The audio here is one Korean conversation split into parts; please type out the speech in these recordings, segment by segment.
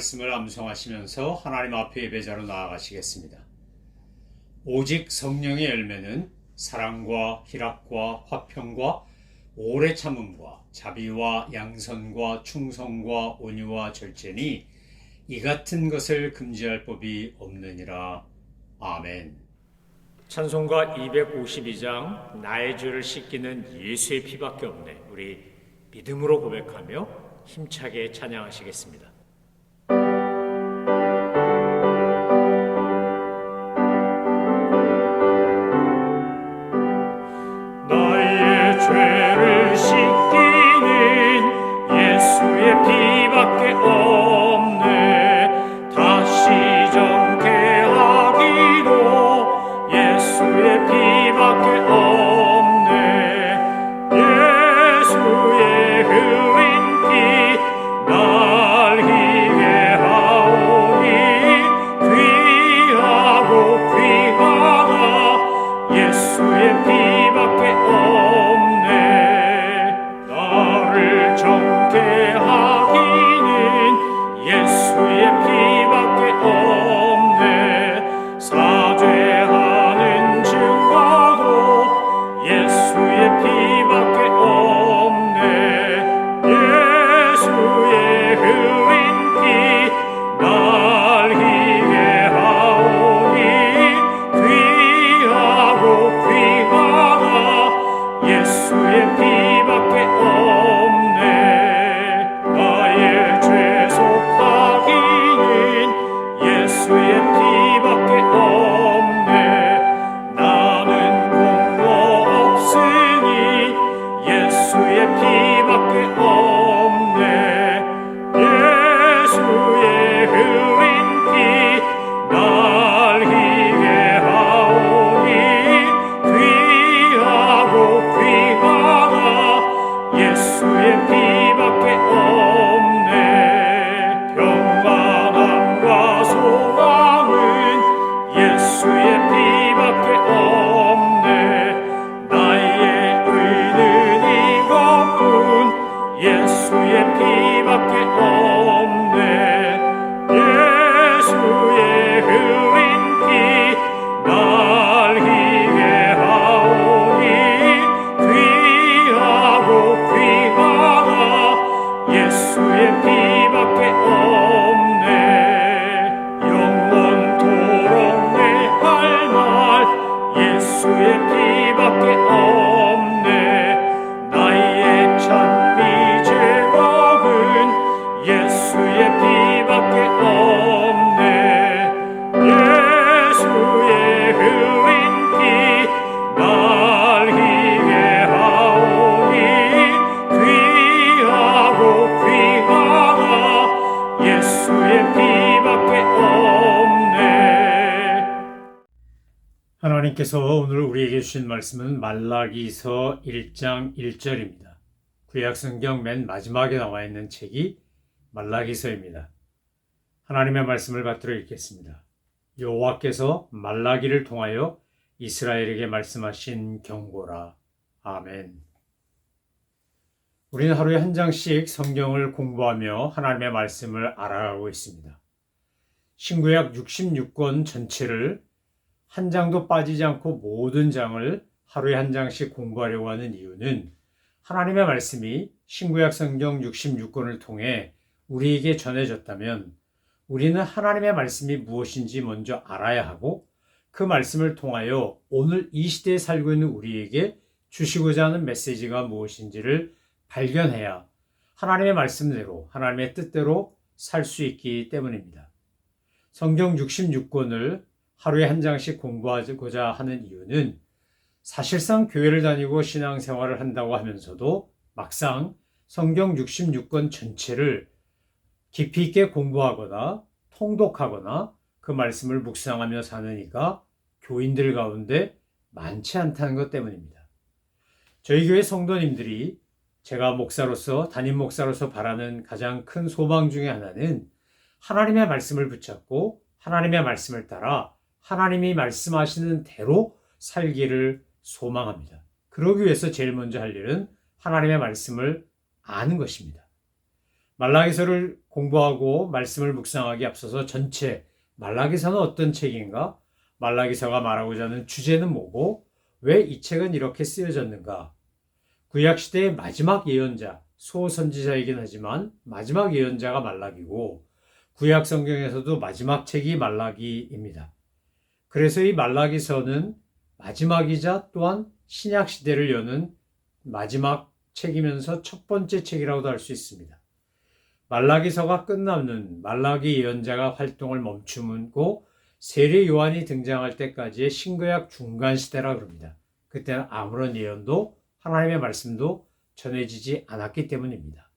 함께 6월의 말씀을 암송하시면서 하나님 앞에 예배자로 나아가시겠습니다. 오직 성령의 열매는 사랑과 희락과 화평과 오래 참음과 자비와 양선과 충성과 온유와 절제니 이 같은 것을 금지할 법이 없느니라. 아멘. 찬송가 252장 나의 죄를 씻기는 예수의 피밖에 없네. 우리 믿음으로 고백하며 힘차게 찬양하시겠습니다. 예수의 피 주신 말씀은 말라기서 1장 1절입니다. 구약성경 맨 마지막에 나와 있는 책이 말라기서입니다. 하나님의 말씀을 받들어 읽겠습니다. 여호와께서 말라기를 통하여 이스라엘에게 말씀하신 경고라. 아멘. 우리는 하루에 한 장씩 성경을 공부하며 하나님의 말씀을 알아가고 있습니다. 신구약 66권 전체를 한 장도 빠지지 않고 모든 장을 하루에 한 장씩 공부하려고 하는 이유는 하나님의 말씀이 신구약 성경 66권을 통해 우리에게 전해졌다면 우리는 하나님의 말씀이 무엇인지 먼저 알아야 하고 그 말씀을 통하여 오늘 이 시대에 살고 있는 우리에게 주시고자 하는 메시지가 무엇인지를 발견해야 하나님의 말씀대로 하나님의 뜻대로 살 수 있기 때문입니다. 성경 66권을 하루에 한 장씩 공부하고자 하는 이유는 사실상 교회를 다니고 신앙생활을 한다고 하면서도 막상 성경 66권 전체를 깊이 있게 공부하거나 통독하거나 그 말씀을 묵상하며 사느니까 교인들 가운데 많지 않다는 것 때문입니다. 저희 교회 성도님들이 제가 목사로서 담임 목사로서 바라는 가장 큰 소망 중에 하나는 하나님의 말씀을 붙잡고 하나님의 말씀을 따라 하나님이 말씀하시는 대로 살기를 소망합니다. 그러기 위해서 제일 먼저 할 일은 하나님의 말씀을 아는 것입니다. 말라기서를 공부하고 말씀을 묵상하기 앞서서 전체 말라기서는 어떤 책인가? 말라기서가 말하고자 하는 주제는 뭐고 왜 이 책은 이렇게 쓰여졌는가? 구약 시대의 마지막 예언자, 소선지자이긴 하지만 마지막 예언자가 말라기고 구약 성경에서도 마지막 책이 말라기입니다. 그래서 이 말라기서는 마지막이자 또한 신약 시대를 여는 마지막 책이면서 첫 번째 책이라고도 할 수 있습니다. 말라기서가 끝나는 말라기 예언자가 활동을 멈추고 세례 요한이 등장할 때까지의 신구약 중간 시대라 그럽니다. 그때는 아무런 예언도 하나님의 말씀도 전해지지 않았기 때문입니다.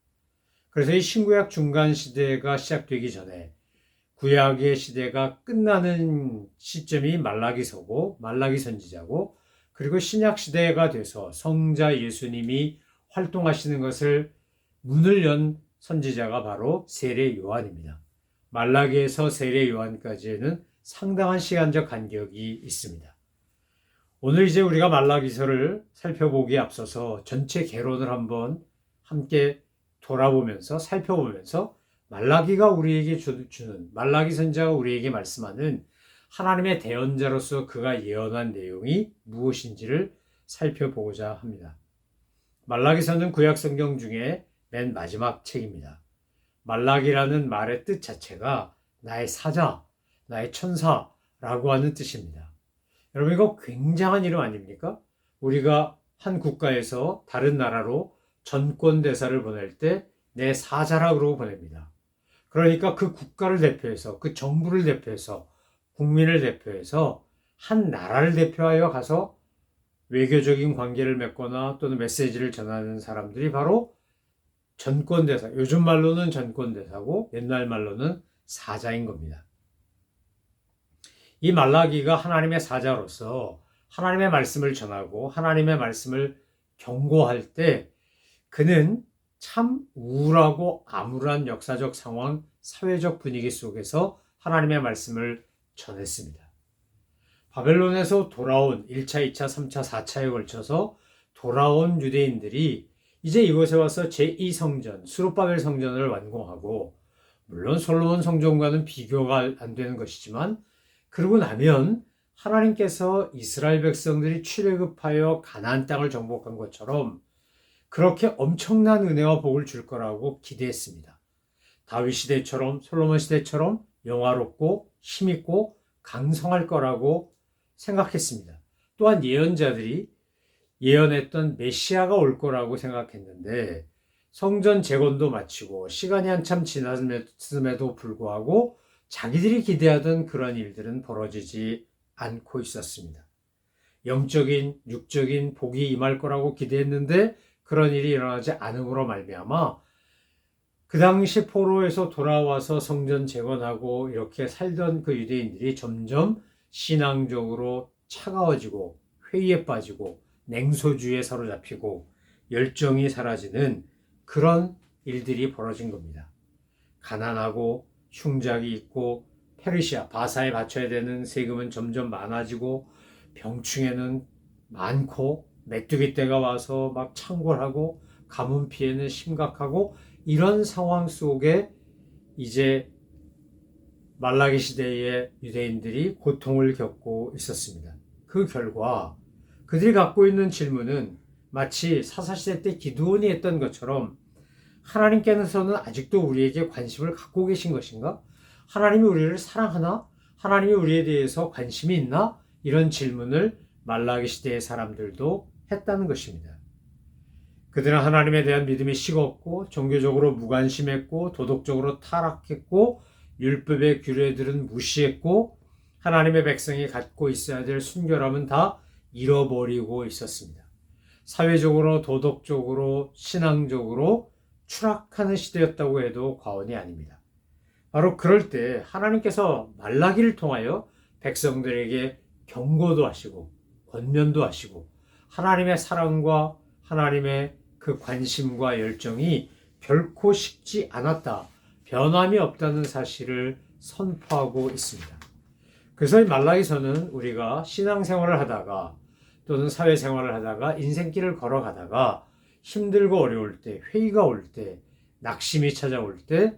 그래서 이 신구약 중간 시대가 시작되기 전에 구약의 시대가 끝나는 시점이 말라기서고 말라기 선지자고 그리고 신약 시대가 돼서 성자 예수님이 활동하시는 것을 문을 연 선지자가 바로 세례 요한입니다. 말라기에서 세례 요한까지는 상당한 시간적 간격이 있습니다. 오늘 이제 우리가 말라기서를 살펴보기에 앞서서 전체 개론을 한번 함께 돌아보면서 살펴보면서 말라기가 우리에게 주는 말라기 선자가 우리에게 말씀하는 하나님의 대언자로서 그가 예언한 내용이 무엇인지를 살펴보고자 합니다. 말라기서는 구약 성경 중에 맨 마지막 책입니다. 말라기라는 말의 뜻 자체가 나의 사자, 나의 천사라고 하는 뜻입니다. 여러분 이거 굉장한 이름 아닙니까? 우리가 한 국가에서 다른 나라로 전권 대사를 보낼 때 내 사자라고 보냅니다. 그러니까 그 국가를 대표해서 그 정부를 대표해서 국민을 대표해서 한 나라를 대표하여 가서 외교적인 관계를 맺거나 또는 메시지를 전하는 사람들이 바로 전권대사, 요즘 말로는 전권대사고 옛날 말로는 사자인 겁니다. 이 말라기가 하나님의 사자로서 하나님의 말씀을 전하고 하나님의 말씀을 경고할 때 그는 참 우울하고 암울한 역사적 상황, 사회적 분위기 속에서 하나님의 말씀을 전했습니다. 바벨론에서 돌아온 1차, 2차, 3차, 4차에 걸쳐서 돌아온 유대인들이 이제 이곳에 와서 제2성전, 수르바벨 성전을 완공하고 물론 솔로몬 성전과는 비교가 안 되는 것이지만 그러고 나면 하나님께서 이스라엘 백성들이 출애굽하여 가나안 땅을 정복한 것처럼 그렇게 엄청난 은혜와 복을 줄 거라고 기대했습니다. 다윗 시대처럼 솔로몬 시대처럼 영화롭고 힘있고 강성할 거라고 생각했습니다. 또한 예언자들이 예언했던 메시아가 올 거라고 생각했는데 성전 재건도 마치고 시간이 한참 지났음에도 불구하고 자기들이 기대하던 그런 일들은 벌어지지 않고 있었습니다. 영적인 육적인 복이 임할 거라고 기대했는데 그런 일이 일어나지 않음으로 말미암아 그 당시 포로에서 돌아와서 성전 재건하고 이렇게 살던 그 유대인들이 점점 신앙적으로 차가워지고 회의에 빠지고 냉소주의에 사로잡히고 열정이 사라지는 그런 일들이 벌어진 겁니다. 가난하고 흉작이 있고 페르시아 바사에 바쳐야 되는 세금은 점점 많아지고 병충해는 많고 메뚜기 떼가 와서 막 창궐하고 가뭄 피해는 심각하고 이런 상황 속에 이제 말라기 시대의 유대인들이 고통을 겪고 있었습니다. 그 결과 그들이 갖고 있는 질문은 마치 사사시대 때 기드온이 했던 것처럼 하나님께서는 아직도 우리에게 관심을 갖고 계신 것인가? 하나님이 우리를 사랑하나? 하나님이 우리에 대해서 관심이 있나? 이런 질문을 말라기 시대의 사람들도 했다는 것입니다. 그들은 하나님에 대한 믿음이 식었고 종교적으로 무관심했고 도덕적으로 타락했고 율법의 규례들은 무시했고 하나님의 백성이 갖고 있어야 될 순결함은 다 잃어버리고 있었습니다. 사회적으로 도덕적으로 신앙적으로 추락하는 시대였다고 해도 과언이 아닙니다. 바로 그럴 때 하나님께서 말라기를 통하여 백성들에게 경고도 하시고 권면도 하시고 하나님의 사랑과 하나님의 그 관심과 열정이 결코 식지 않았다. 변함이 없다는 사실을 선포하고 있습니다. 그래서 이 말라기서는 우리가 신앙생활을 하다가 또는 사회생활을 하다가 인생길을 걸어가다가 힘들고 어려울 때, 회의가 올 때, 낙심이 찾아올 때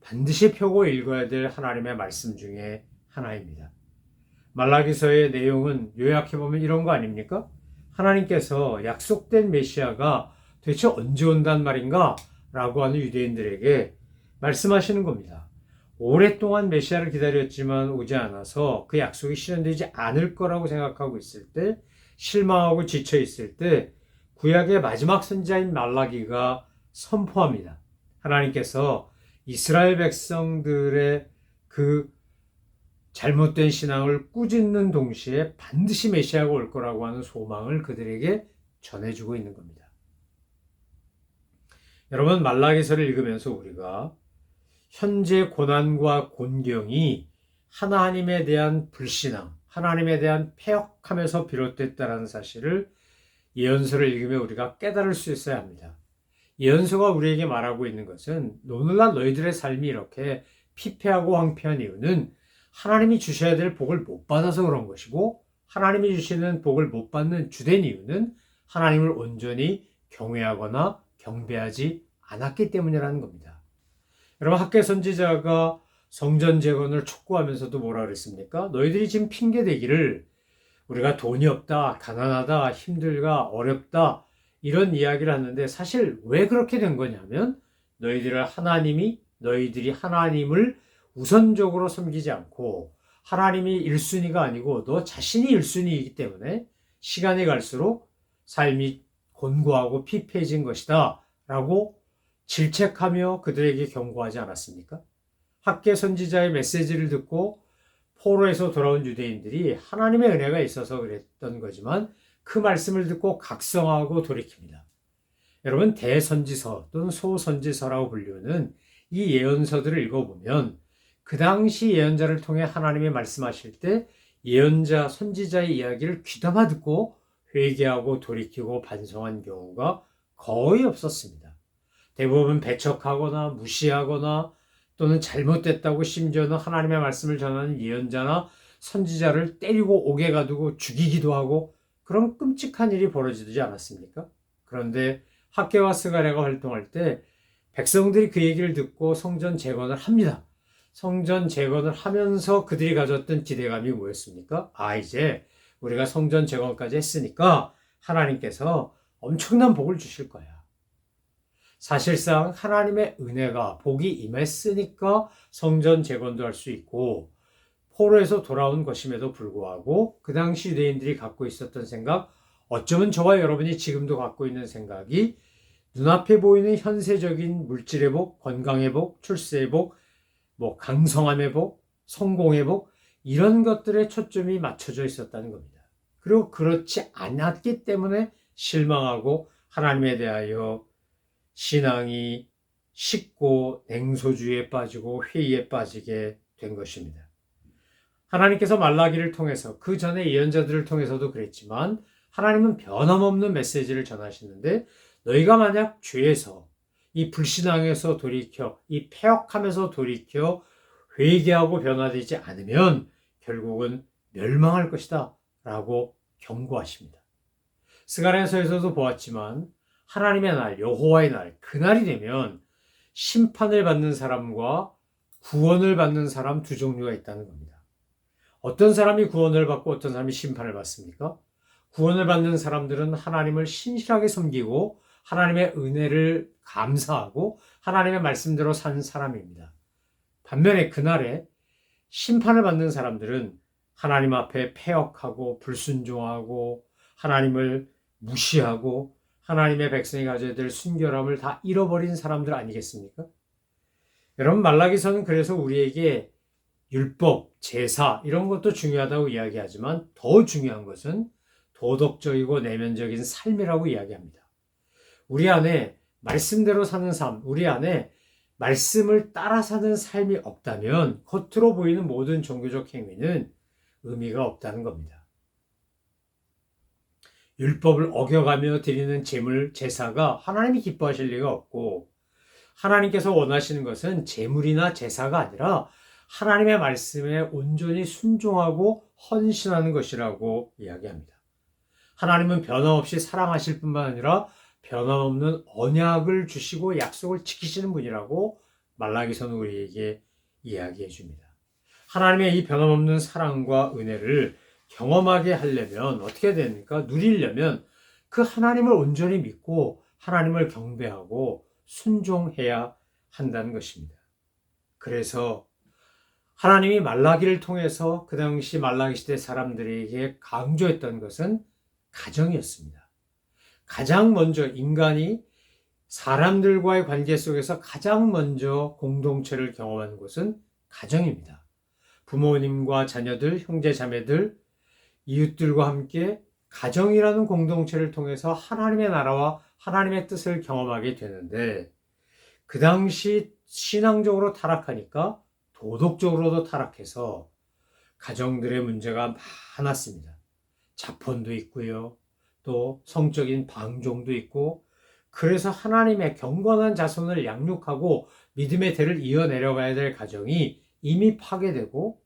반드시 펴고 읽어야 될 하나님의 말씀 중에 하나입니다. 말라기서의 내용은 요약해보면 이런 거 아닙니까? 하나님께서 약속된 메시아가 도대체 언제 온단 말인가? 라고 하는 유대인들에게 말씀하시는 겁니다. 오랫동안 메시아를 기다렸지만 오지 않아서 그 약속이 실현되지 않을 거라고 생각하고 있을 때 실망하고 지쳐 있을 때 구약의 마지막 선지자인 말라기가 선포합니다. 하나님께서 이스라엘 백성들의 그 잘못된 신앙을 꾸짖는 동시에 반드시 메시아가 올 거라고 하는 소망을 그들에게 전해주고 있는 겁니다. 여러분 말라기서를 읽으면서 우리가 현재 고난과 곤경이 하나님에 대한 불신앙, 하나님에 대한 폐역함에서 비롯됐다는 사실을 예언서를 읽으며 우리가 깨달을 수 있어야 합니다. 예언서가 우리에게 말하고 있는 것은 오늘날 너희들의 삶이 이렇게 피폐하고 황폐한 이유는 하나님이 주셔야 될 복을 못 받아서 그런 것이고 하나님이 주시는 복을 못 받는 주된 이유는 하나님을 온전히 경외하거나 경배하지 않았기 때문이라는 겁니다. 여러분 학계 선지자가 성전 재건을 촉구하면서도 뭐라 그랬습니까? 너희들이 지금 핑계 대기를 우리가 돈이 없다, 가난하다, 힘들다, 어렵다 이런 이야기를 하는데 사실 왜 그렇게 된 거냐면 너희들을 하나님이 너희들이 하나님을 우선적으로 섬기지 않고 하나님이 1순위가 아니고 너 자신이 1순위이기 때문에 시간이 갈수록 삶이 곤고하고 피폐해진 것이다 라고 질책하며 그들에게 경고하지 않았습니까? 학계 선지자의 메시지를 듣고 포로에서 돌아온 유대인들이 하나님의 은혜가 있어서 그랬던 거지만 그 말씀을 듣고 각성하고 돌이킵니다. 여러분 대선지서 또는 소선지서라고 불리는 이 예언서들을 읽어보면 그 당시 예언자를 통해 하나님이 말씀하실 때 예언자 선지자의 이야기를 귀담아 듣고 회개하고 돌이키고 반성한 경우가 거의 없었습니다. 대부분 배척하거나 무시하거나 또는 잘못됐다고 심지어는 하나님의 말씀을 전하는 예언자나 선지자를 때리고 옥에 가두고 죽이기도 하고 그런 끔찍한 일이 벌어지지 않았습니까? 그런데 학계와 스가랴가 활동할 때 백성들이 그 얘기를 듣고 성전 재건을 합니다. 성전 재건을 하면서 그들이 가졌던 기대감이 뭐였습니까? 아, 이제 우리가 성전 재건까지 했으니까 하나님께서 엄청난 복을 주실 거야. 사실상 하나님의 은혜가 복이 임했으니까 성전 재건도 할 수 있고 포로에서 돌아온 것임에도 불구하고 그 당시 유대인들이 갖고 있었던 생각, 어쩌면 저와 여러분이 지금도 갖고 있는 생각이 눈앞에 보이는 현세적인 물질의 복, 건강의 복, 출세의 복, 뭐 강성함의 복, 성공의 복 이런 것들에 초점이 맞춰져 있었다는 겁니다. 그리고 그렇지 않았기 때문에 실망하고 하나님에 대하여 신앙이 식고 냉소주의에 빠지고 회의에 빠지게 된 것입니다. 하나님께서 말라기를 통해서 그 전에 예언자들을 통해서도 그랬지만 하나님은 변함없는 메시지를 전하시는데 너희가 만약 죄에서 이 불신앙에서 돌이켜 이 폐역함에서 돌이켜 회개하고 변화되지 않으면 결국은 멸망할 것이다 라고 경고하십니다. 스가랴서에서도 보았지만 하나님의 날, 여호와의 날, 그날이 되면 심판을 받는 사람과 구원을 받는 사람 두 종류가 있다는 겁니다. 어떤 사람이 구원을 받고 어떤 사람이 심판을 받습니까? 구원을 받는 사람들은 하나님을 신실하게 섬기고 하나님의 은혜를 감사하고 하나님의 말씀대로 산 사람입니다. 반면에 그날에 심판을 받는 사람들은 하나님 앞에 폐역하고 불순종하고 하나님을 무시하고 하나님의 백성이 가져야 될 순결함을 다 잃어버린 사람들 아니겠습니까? 여러분 말라기서는 그래서 우리에게 율법, 제사 이런 것도 중요하다고 이야기하지만 더 중요한 것은 도덕적이고 내면적인 삶이라고 이야기합니다. 우리 안에 말씀대로 사는 삶, 우리 안에 말씀을 따라 사는 삶이 없다면 겉으로 보이는 모든 종교적 행위는 의미가 없다는 겁니다. 율법을 어겨가며 드리는 제물, 제사가 하나님이 기뻐하실 리가 없고 하나님께서 원하시는 것은 제물이나 제사가 아니라 하나님의 말씀에 온전히 순종하고 헌신하는 것이라고 이야기합니다. 하나님은 변함없이 사랑하실 뿐만 아니라 변함없는 언약을 주시고 약속을 지키시는 분이라고 말라기서는 우리에게 이야기해 줍니다. 하나님의 이 변함없는 사랑과 은혜를 경험하게 하려면 어떻게 됩니까? 누리려면 그 하나님을 온전히 믿고 하나님을 경배하고 순종해야 한다는 것입니다. 그래서 하나님이 말라기를 통해서 그 당시 말라기 시대 사람들에게 강조했던 것은 가정이었습니다. 가장 먼저 인간이 사람들과의 관계 속에서 가장 먼저 공동체를 경험한 곳은 가정입니다. 부모님과 자녀들, 형제 자매들, 이웃들과 함께 가정이라는 공동체를 통해서 하나님의 나라와 하나님의 뜻을 경험하게 되는데 그 당시 신앙적으로 타락하니까 도덕적으로도 타락해서 가정들의 문제가 많았습니다. 자폰도 있고요. 또 성적인 방종도 있고 그래서 하나님의 경건한 자손을 양육하고 믿음의 대를 이어내려가야 될 가정이 이미 파괴되고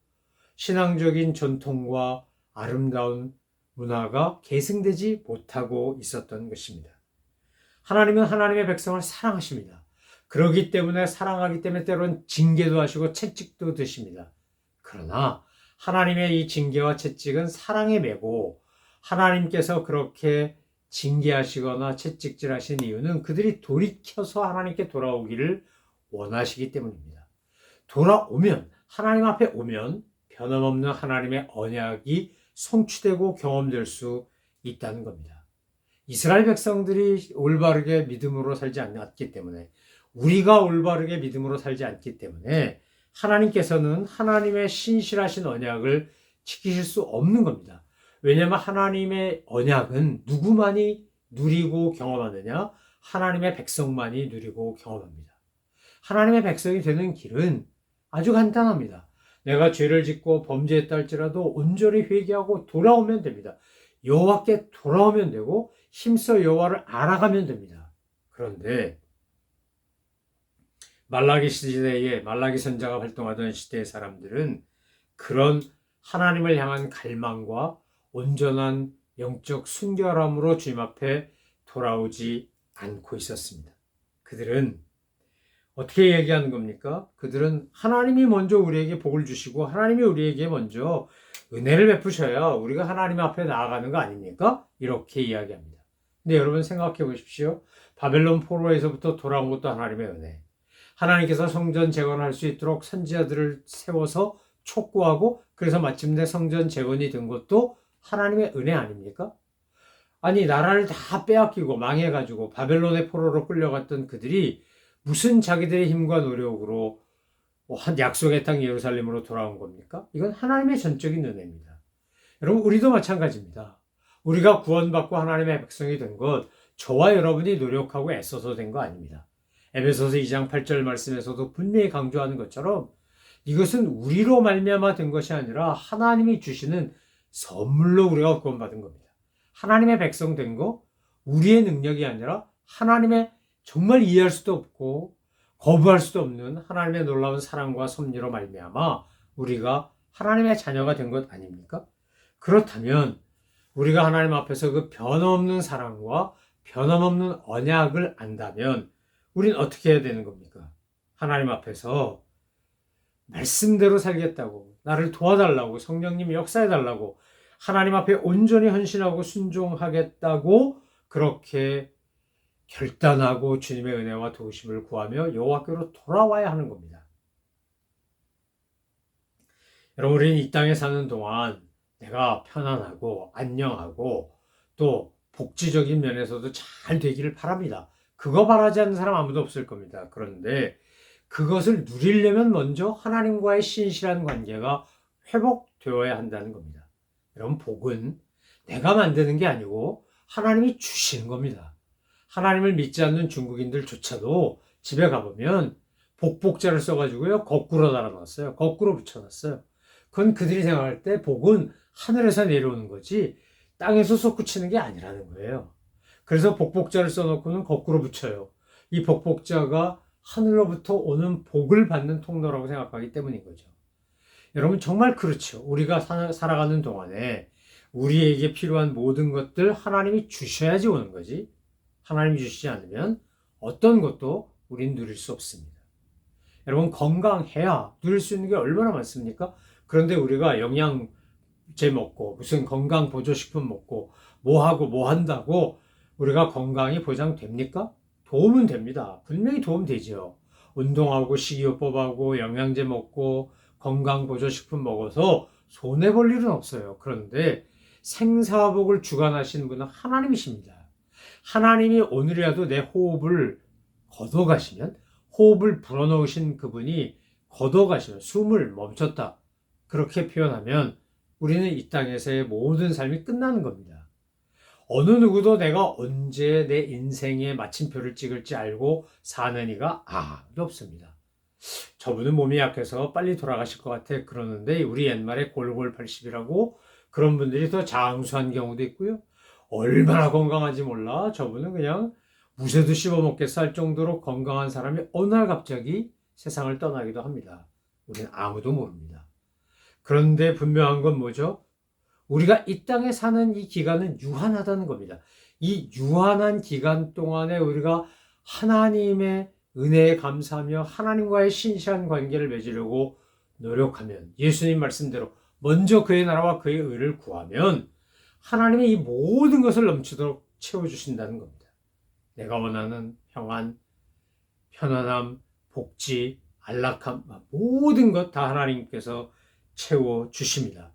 신앙적인 전통과 아름다운 문화가 계승되지 못하고 있었던 것입니다. 하나님은 하나님의 백성을 사랑하십니다. 그러기 때문에 사랑하기 때문에 때론 징계도 하시고 채찍도 드십니다. 그러나 하나님의 이 징계와 채찍은 사랑에 매고 하나님께서 그렇게 징계하시거나 채찍질하신 이유는 그들이 돌이켜서 하나님께 돌아오기를 원하시기 때문입니다. 돌아오면 하나님 앞에 오면 변함없는 하나님의 언약이 성취되고 경험될 수 있다는 겁니다. 이스라엘 백성들이 올바르게 믿음으로 살지 않았기 때문에 우리가 올바르게 믿음으로 살지 않기 때문에 하나님께서는 하나님의 신실하신 언약을 지키실 수 없는 겁니다. 왜냐하면 하나님의 언약은 누구만이 누리고 경험하느냐? 하나님의 백성만이 누리고 경험합니다. 하나님의 백성이 되는 길은 아주 간단합니다. 내가 죄를 짓고 범죄했다 할지라도 온전히 회개하고 돌아오면 됩니다. 여호와께 돌아오면 되고 힘써 여호와를 알아가면 됩니다. 그런데 말라기 시대에 말라기 선자가 활동하던 시대의 사람들은 그런 하나님을 향한 갈망과 온전한 영적 순결함으로 주님 앞에 돌아오지 않고 있었습니다. 그들은 어떻게 얘기하는 겁니까? 그들은 하나님이 먼저 우리에게 복을 주시고 하나님이 우리에게 먼저 은혜를 베푸셔야 우리가 하나님 앞에 나아가는 거 아닙니까? 이렇게 이야기합니다. 근데 여러분 생각해 보십시오. 바벨론 포로에서부터 돌아온 것도 하나님의 은혜. 하나님께서 성전 재건할 수 있도록 선지자들을 세워서 촉구하고 그래서 마침내 성전 재건이 된 것도 하나님의 은혜 아닙니까? 아니 나라를 다 빼앗기고 망해가지고 바벨론의 포로로 끌려갔던 그들이 무슨 자기들의 힘과 노력으로 한 약속의 땅 예루살렘으로 돌아온 겁니까? 이건 하나님의 전적인 은혜입니다. 여러분 우리도 마찬가지입니다. 우리가 구원받고 하나님의 백성이 된 것 저와 여러분이 노력하고 애써서 된 거 아닙니다. 에베소서 2장 8절 말씀에서도 분명히 강조하는 것처럼 이것은 우리로 말미암아 된 것이 아니라 하나님이 주시는 선물로 우리가 구원받은 겁니다. 하나님의 백성 된 거 우리의 능력이 아니라 하나님의 정말 이해할 수도 없고 거부할 수도 없는 하나님의 놀라운 사랑과 섭리로 말미암아 우리가 하나님의 자녀가 된 것 아닙니까? 그렇다면 우리가 하나님 앞에서 그 변함없는 사랑과 변함없는 언약을 안다면 우리는 어떻게 해야 되는 겁니까? 하나님 앞에서 말씀대로 살겠다고 나를 도와달라고 성령님 역사해달라고 하나님 앞에 온전히 헌신하고 순종하겠다고 그렇게 결단하고 주님의 은혜와 도우심을 구하며 여호와께로 돌아와야 하는 겁니다. 여러분 우리는 이 땅에 사는 동안 내가 편안하고 안녕하고 또 복지적인 면에서도 잘 되기를 바랍니다. 그거 바라지 않는 사람 아무도 없을 겁니다. 그런데 그것을 누리려면 먼저 하나님과의 신실한 관계가 회복되어야 한다는 겁니다. 여러분 복은 내가 만드는 게 아니고 하나님이 주시는 겁니다. 하나님을 믿지 않는 중국인들조차도 집에 가보면 복복자를 써가지고요 거꾸로 달아놨어요. 거꾸로 붙여놨어요. 그건 그들이 생각할 때 복은 하늘에서 내려오는 거지 땅에서 솟구치는 게 아니라는 거예요. 그래서 복복자를 써놓고는 거꾸로 붙여요. 이 복복자가 하늘로부터 오는 복을 받는 통로라고 생각하기 때문인 거죠. 여러분 정말 그렇죠. 우리가 살아가는 동안에 우리에게 필요한 모든 것들 하나님이 주셔야지 오는 거지. 하나님이 주시지 않으면 어떤 것도 우린 누릴 수 없습니다. 여러분 건강해야 누릴 수 있는 게 얼마나 많습니까? 그런데 우리가 영양제 먹고 무슨 건강 보조식품 먹고 뭐 하고 뭐 한다고 우리가 건강이 보장됩니까? 도움은 됩니다. 분명히 도움 되죠. 운동하고 식이요법하고 영양제 먹고 건강 보조식품 먹어서 손해 볼 일은 없어요. 그런데 생사복을 주관하시는 분은 하나님이십니다. 하나님이 오늘이라도 내 호흡을 걷어가시면 호흡을 불어넣으신 그분이 걷어가시면 숨을 멈췄다. 그렇게 표현하면 우리는 이 땅에서의 모든 삶이 끝나는 겁니다. 어느 누구도 내가 언제 내 인생의 마침표를 찍을지 알고 사는 이가 아무도 없습니다. 저분은 몸이 약해서 빨리 돌아가실 것 같아 그러는데 우리 옛말에 골골 80이라고 그런 분들이 더 장수한 경우도 있고요. 얼마나 건강한지 몰라 저분은 그냥 무쇠도 씹어먹겠어 할 정도로 건강한 사람이 어느 날 갑자기 세상을 떠나기도 합니다. 우리는 아무도 모릅니다. 그런데 분명한 건 뭐죠? 우리가 이 땅에 사는 이 기간은 유한하다는 겁니다. 이 유한한 기간 동안에 우리가 하나님의 은혜에 감사하며 하나님과의 신실한 관계를 맺으려고 노력하면 예수님 말씀대로 먼저 그의 나라와 그의 의를 구하면 하나님의 이 모든 것을 넘치도록 채워주신다는 겁니다. 내가 원하는 평안, 편안함, 복지, 안락함, 모든 것 다 하나님께서 채워주십니다.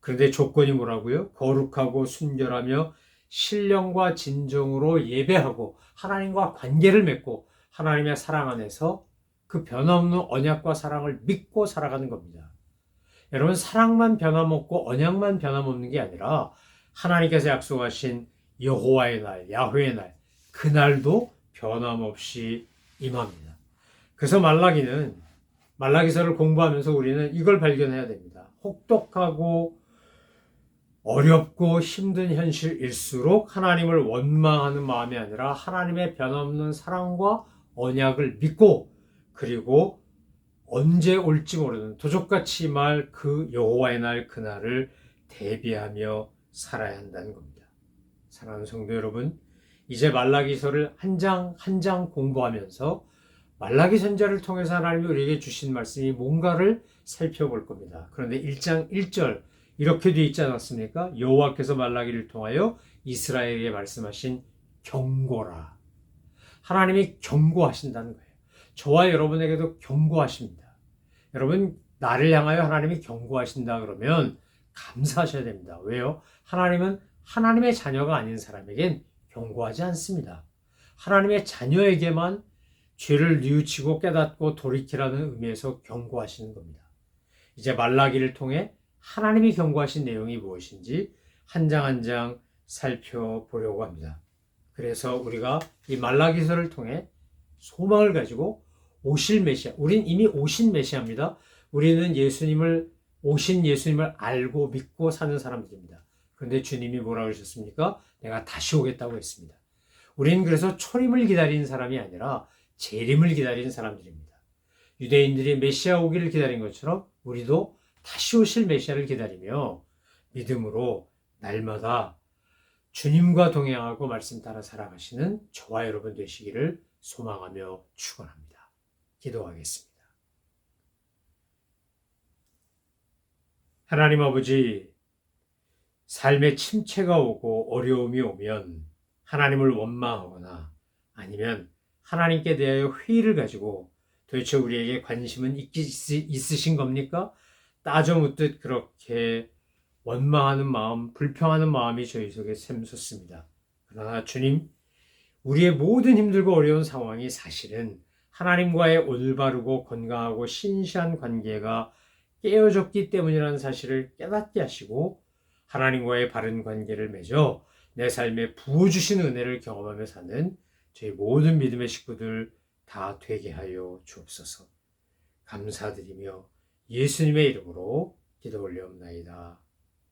그런데 조건이 뭐라고요? 거룩하고 순결하며 신령과 진정으로 예배하고 하나님과 관계를 맺고 하나님의 사랑 안에서 그 변함없는 언약과 사랑을 믿고 살아가는 겁니다. 여러분 사랑만 변함없고 언약만 변함없는 게 아니라 하나님께서 약속하신 여호와의 날, 야훼의 날, 그날도 변함없이 임합니다. 그래서 말라기는 말라기서를 공부하면서 우리는 이걸 발견해야 됩니다. 혹독하고 어렵고 힘든 현실일수록 하나님을 원망하는 마음이 아니라 하나님의 변함없는 사랑과 언약을 믿고 그리고 언제 올지 모르는 도적같이 말 그 여호와의 날 그날을 대비하며 살아야 한다는 겁니다. 사랑하는 성도 여러분, 이제 말라기서를 한 장 한 장 공부하면서 말라기 선자를 통해서 하나님이 우리에게 주신 말씀이 뭔가를 살펴볼 겁니다. 그런데 1장 1절 이렇게 되어 있지 않았습니까? 여호와께서 말라기를 통하여 이스라엘에게 말씀하신 경고라. 하나님이 경고하신다는 거예요. 저와 여러분에게도 경고하십니다. 여러분 나를 향하여 하나님이 경고하신다 그러면 감사하셔야 됩니다. 왜요? 하나님은 하나님의 자녀가 아닌 사람에겐 경고하지 않습니다. 하나님의 자녀에게만 죄를 뉘우치고 깨닫고 돌이키라는 의미에서 경고하시는 겁니다. 이제 말라기를 통해 하나님이 경고하신 내용이 무엇인지 한 장 한 장 살펴보려고 합니다. 그래서 우리가 이 말라기서를 통해 소망을 가지고 오실 메시아, 우린 이미 오신 메시아입니다. 우리는 예수님을 오신 예수님을 알고 믿고 사는 사람들입니다. 그런데 주님이 뭐라 그러셨습니까? 내가 다시 오겠다고 했습니다. 우리는 그래서 초림을 기다리는 사람이 아니라 재림을 기다리는 사람들입니다. 유대인들이 메시아 오기를 기다린 것처럼 우리도 다시 오실 메시아를 기다리며 믿음으로 날마다 주님과 동행하고 말씀 따라 살아가시는 저와 여러분 되시기를 소망하며 축원합니다. 기도하겠습니다. 하나님 아버지 삶에 침체가 오고 어려움이 오면 하나님을 원망하거나 아니면 하나님께 대하여 회의를 가지고 도대체 우리에게 관심은 있으신 겁니까? 따져 묻듯 그렇게 원망하는 마음, 불평하는 마음이 저희 속에 샘솟습니다. 그러나 주님, 우리의 모든 힘들고 어려운 상황이 사실은 하나님과의 올바르고 건강하고 신실한 관계가 깨어졌기 때문이라는 사실을 깨닫게 하시고 하나님과의 바른 관계를 맺어 내 삶에 부어주신 은혜를 경험하며 사는 저희 모든 믿음의 식구들 다 되게 하여 주옵소서. 감사드리며 예수님의 이름으로 기도 올려옵나이다.